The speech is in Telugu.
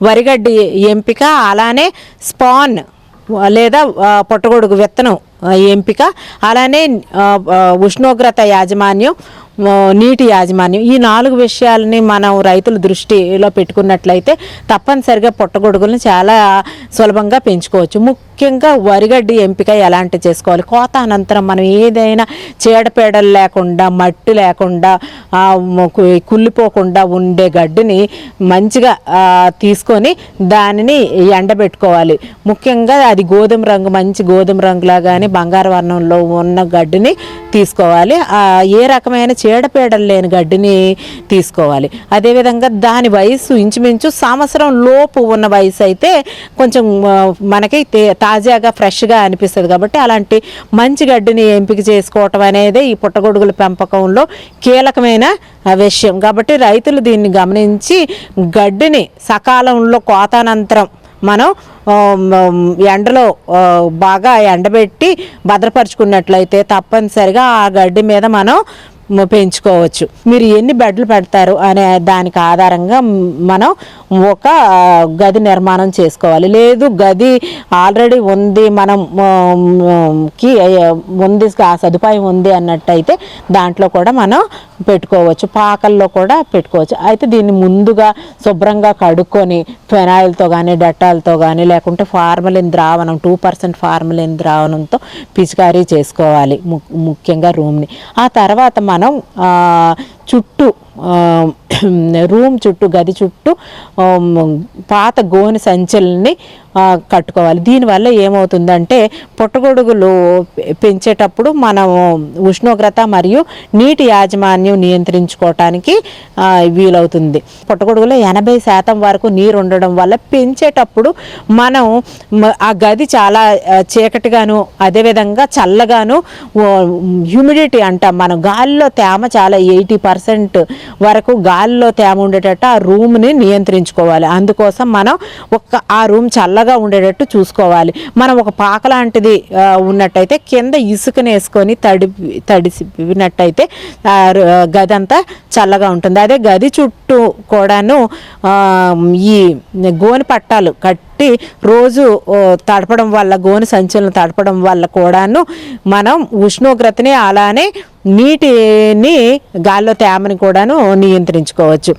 వరిగడ్డి ఎంపిక అలానే స్పాన్ లేదా పొట్టగొడుగు విత్తనం ఎంపిక అలానే ఉష్ణోగ్రత యాజమాన్యం నీటి యాజమాన్యం. ఈ నాలుగు విషయాలని మనం రైతుల దృష్టిలో పెట్టుకున్నట్లయితే తప్పనిసరిగా పుట్టగొడుగులను చాలా సులభంగా పెంచుకోవచ్చు. ముఖ్యంగా వరిగడ్డి ఎంపిక ఎలాంటి చేసుకోవాలి? కోత అనంతరం మనం ఏదైనా చీడపీడలు లేకుండా మట్టి లేకుండా కుళ్ళిపోకుండా ఉండే గడ్డిని మంచిగా తీసుకొని దానిని ఎండబెట్టుకోవాలి. ముఖ్యంగా అది గోధుమ రంగు మంచి గోధుమ రంగులా కానీ బంగారు వర్ణంలో ఉన్న గడ్డిని తీసుకోవాలి. ఏ రకమైన చీడపీడలు లేని గడ్డిని తీసుకోవాలి. అదేవిధంగా దాని వయసు ఇంచుమించు సంవత్సరం లోపు ఉన్న వయసు అయితే కొంచెం మనకి తే- తాజాగా ఫ్రెష్గా అనిపిస్తుంది కాబట్టి అలాంటి మంచి గడ్డిని ఎంపిక చేసుకోవటం అనేది ఈ పుట్టగొడుగుల పెంపకంలో కీలకమైన విషయం. కాబట్టి రైతులు దీన్ని గమనించి గడ్డిని సకాలంలో కోతానంతరం మనం ఎండలో బాగా ఎండబెట్టి భద్రపరుచుకున్నట్లయితే తప్పనిసరిగా ఆ గడ్డి మీద మనం పెంచుకోవచ్చు. మీరు ఎన్ని బెడ్లు పెడతారు అనే దానికి ఆధారంగా మనం ఒక గది నిర్మాణం చేసుకోవాలి. లేదు గది ఆల్రెడీ ఉంది మనం కి ఉంది ఆ సదుపాయం ఉంది అన్నట్టయితే దాంట్లో కూడా మనం పెట్టుకోవచ్చు. పాకల్లో కూడా పెట్టుకోవచ్చు. అయితే దీన్ని ముందుగా శుభ్రంగా కడుక్కొని ఫెనాయిల్తో కానీ డెటాల్తో కానీ లేకుంటే ఫార్మలిన్ ద్రావణం టూ పర్సెంట్ ఫార్మలిన్ ద్రావణంతో పిచికారీ చేసుకోవాలి ము- ముఖ్యంగా రూమ్ని. ఆ తర్వాత మనం మనం చుట్టూ రూమ్ చుట్టూ గది చుట్టూ పాత గోని సంచుల్ని కట్టుకోవాలి. దీనివల్ల ఏమవుతుందంటే పుట్టగొడుగులు పెంచేటప్పుడు మనం ఉష్ణోగ్రత మరియు నీటి యాజమాన్యం నియంత్రించుకోవటానికి వీలవుతుంది. పుట్టగొడుగులో ఎనభై శాతం వరకు నీరు ఉండడం వల్ల పెంచేటప్పుడు మనం ఆ గది చాలా చీకటిగాను అదేవిధంగా చల్లగాను హ్యూమిడిటీ అంటాం మనం. గాలిలో తేమ చాలా ఎయిటీ పర్సెంట్ వరకు గాలిలో తేమ ఉండేటట్టు ఆ రూమ్ని నియంత్రించుకోవాలి. అందుకోసం మనం ఒక ఆ రూమ్ చల్లగా ఉండేటట్టు చూసుకోవాలి. మనం ఒక పాక లాంటిది ఉన్నట్టయితే కింద ఇసుకని వేసుకొని తడి తడిసినట్టయితే గది అంతా చల్లగా ఉంటుంది. అదే గది చుట్టూ కూడాను ఈ గోని పట్టాలు కట్టి రోజు తడపడం వల్ల గోని సంచులను తడపడం వల్ల కూడాను మనం ఉష్ణోగ్రతని అలానే నీటిని గాల్లో తేమని కూడాను నియంత్రించుకోవచ్చు.